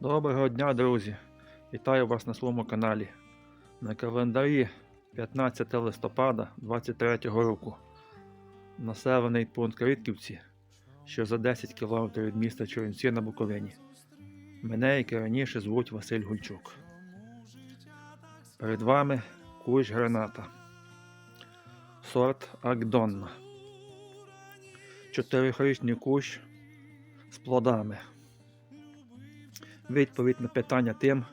Доброго дня, друзі! Вітаю вас на своєму каналі. На календарі 15 листопада 23 року. Населений пункт Ритківці, що за 10 км від міста Чернівці на Буковині. Мене, як і раніше, звуть Василь Гульчук. Перед вами кущ граната. Сорт Агдонна. Чотирихрічний кущ з плодами. Відповідь на питання тим,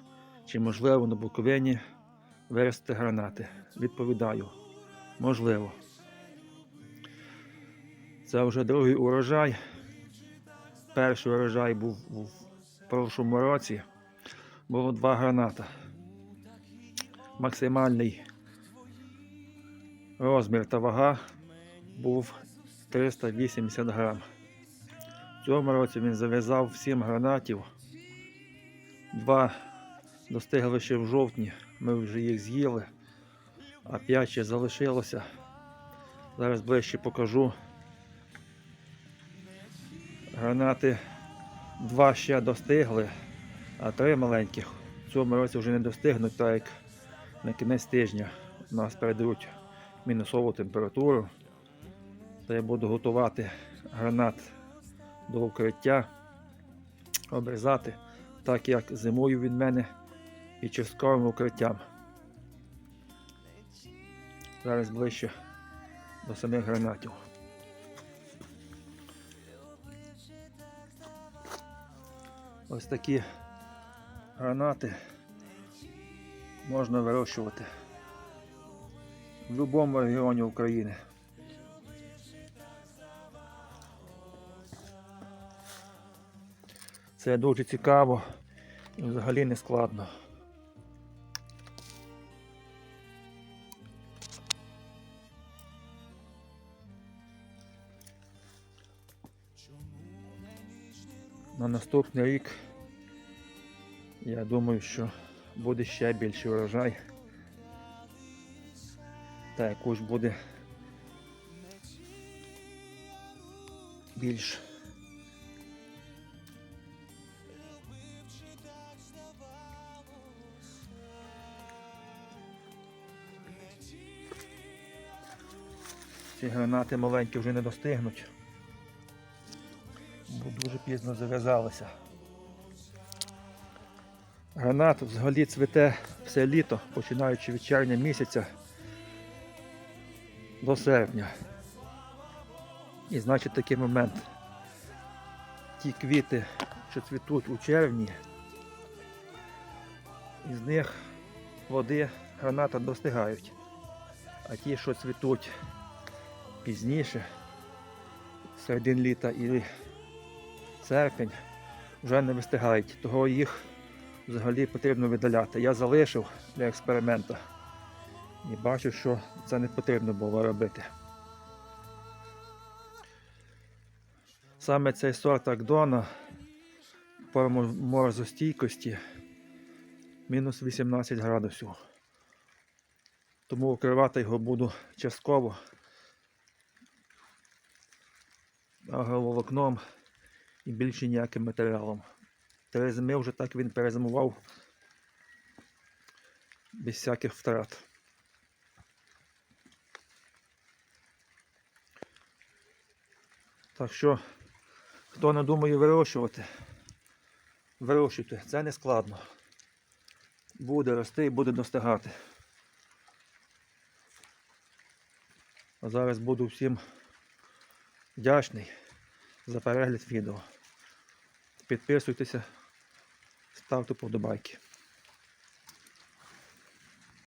чи можливо на Буковині вирости гранати. Відповідаю, можливо. Це вже другий урожай. Перший урожай був у прошлому році. Було два граната. Максимальний розмір та вага був 380 грам. В цьому році він зав'язав 7 гранатів. Два достигли ще в жовтні, ми вже їх з'їли, а п'ять ще залишилося. Зараз ближче покажу. Гранати два ще достигли, а три маленьких в цьому році вже не достигнуть, так як на кінець тижня у нас передають мінусову температуру. То я буду готувати гранат до укриття, обрізати так як зимою від мене і частковим укриттям. Зараз ближче до самих гранатів. Ось такі гранати можна вирощувати в будь-якому регіоні України. Це дуже цікаво і взагалі не складно. На наступний рік я думаю, що буде ще більший урожай. Та якусь буде більш Ці гранати маленькі вже не достигнуть, бо дуже пізно зав'язалися. Гранат взагалі цвіте все літо, починаючи від червня місяця до серпня. І значить такий момент. Ті квіти, що цвітуть у червні, із них води граната достигають. А ті, що цвітуть пізніше, середин літа і серпень, вже не вистигають. Того їх взагалі потрібно видаляти. Я залишив для експерименту і бачу, що це не потрібно було робити. Саме цей сорт Агдона по морозостійкості мінус 18 градусів. Тому укривати його буду частково агроволокном і більше ніяким матеріалом. Три зими вже так він перезимував без всяких втрат. Так що, хто не думає вирощувати, вирощуйте, це не складно. Буде рости і буде достигати. А зараз буду всім вдячний за перегляд відео. Підписуйтеся, ставте вподобайки.